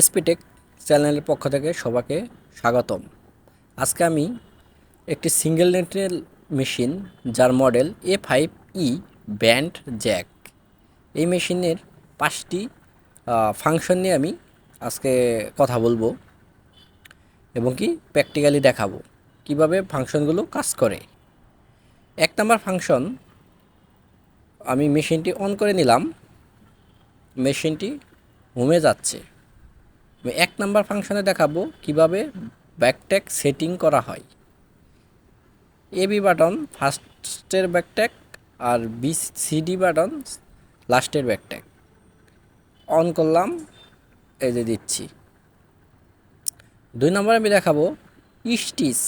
এসপিটেক চ্যানেলের পক্ষ থেকে সবাইকে স্বাগতম। আজকে আমি একটি সিঙ্গেল নেটের মেশিন যার model A five E band jack. এই মেশিনের পাঁচটি ফাংশন নিয়ে আমি আজকে কথা বলব এবং কি প্র্যাকটিক্যালি দেখাবো কীভাবে ফাংশনগুলো কাজ করে। এক নম্বর ফাংশন, আমি মেশিনটি অন করে নিলাম, মেশিনটি হোমে যাচ্ছে। এক নাম্বার ফাংশনে দেখাবো কীভাবে ব্যাকট্যাগ সেটিং করা হয়। এবি বাটন ফার্স্টের ব্যাকট্যাগ আর বি সিডি বাটন লাস্টের ব্যাকট্যাগ অন করলাম, এই যে দিচ্ছি। দুই নম্বরে আমি দেখাবো স্টিচ,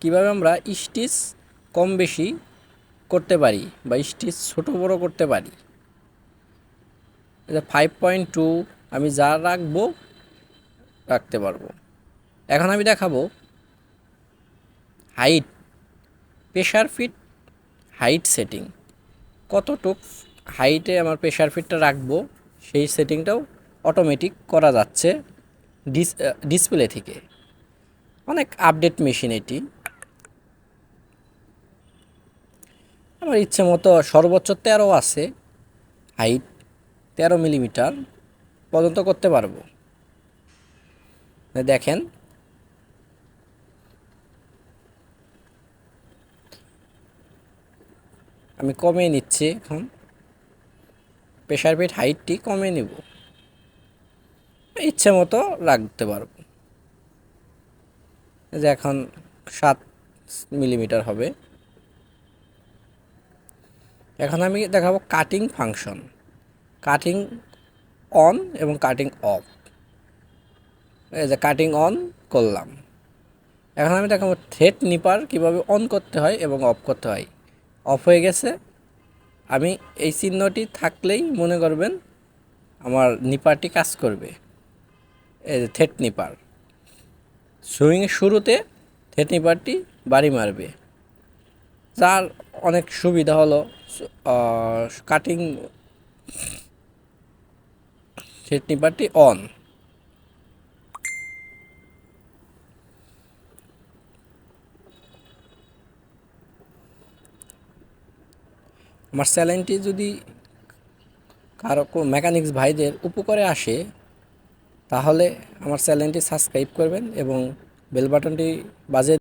কীভাবে আমরা স্টিচ কম বেশি করতে পারি বা স্টিচ ছোটো বড়ো করতে পারি। ফাইভ পয়েন্ট টু আমি যা রাখব রাখতে পারব। এখন আমি দেখাবো height presser foot height setting কতটুক হাইটে আমার প্রেশার ফিটটা রাখব, সেই সেটিংটাও অটোমেটিক করা যাচ্ছে ডিস ডিসপ্লে থেকে। অনেক আপডেট মেশিন এটি। আমার ইচ্ছে মতো সর্বোচ্চ তেরো আছে হাইট তেরো মিলিমিটার পর্যন্ত করতে পারব। দেখেন। আমি কমিয়ে নিচ্ছি এখন। প্রেশার ফিট হাইটটি কমিয়ে নিব। ইচ্ছে মতো রাখতে পারব। যে এখন সাত মিলিমিটার হবে। এখন আমি দেখাবো কাটিং ফাংশন কাটিং অন এবং কাটিং অফ এই যে কাটিং অন করলাম। এখন আমি দেখাবো থ্রেড নিপার কীভাবে অন করতে হয় এবং অফ করতে হয়। অফ হয়ে গেছে। আমি এই চিহ্নটি থাকলেই মনে করবেন আমার নিপারটি কাজ করবে। এই যে থ্রেড নিপার সুইংয়ের শুরুতে থ্রেড নিপারটি বাড়ি মারবে। যার অনেক সুবিধা হলো কাটিং থ্রেড নিপারটি অন আমার স্যালাইনটি যদি কারও মেকানিক্স ভাইদের উপকারে আসে, তাহলে আমার চ্যানেলটি সাবস্ক্রাইব করবেন এবং বেল বাটনটি বাজে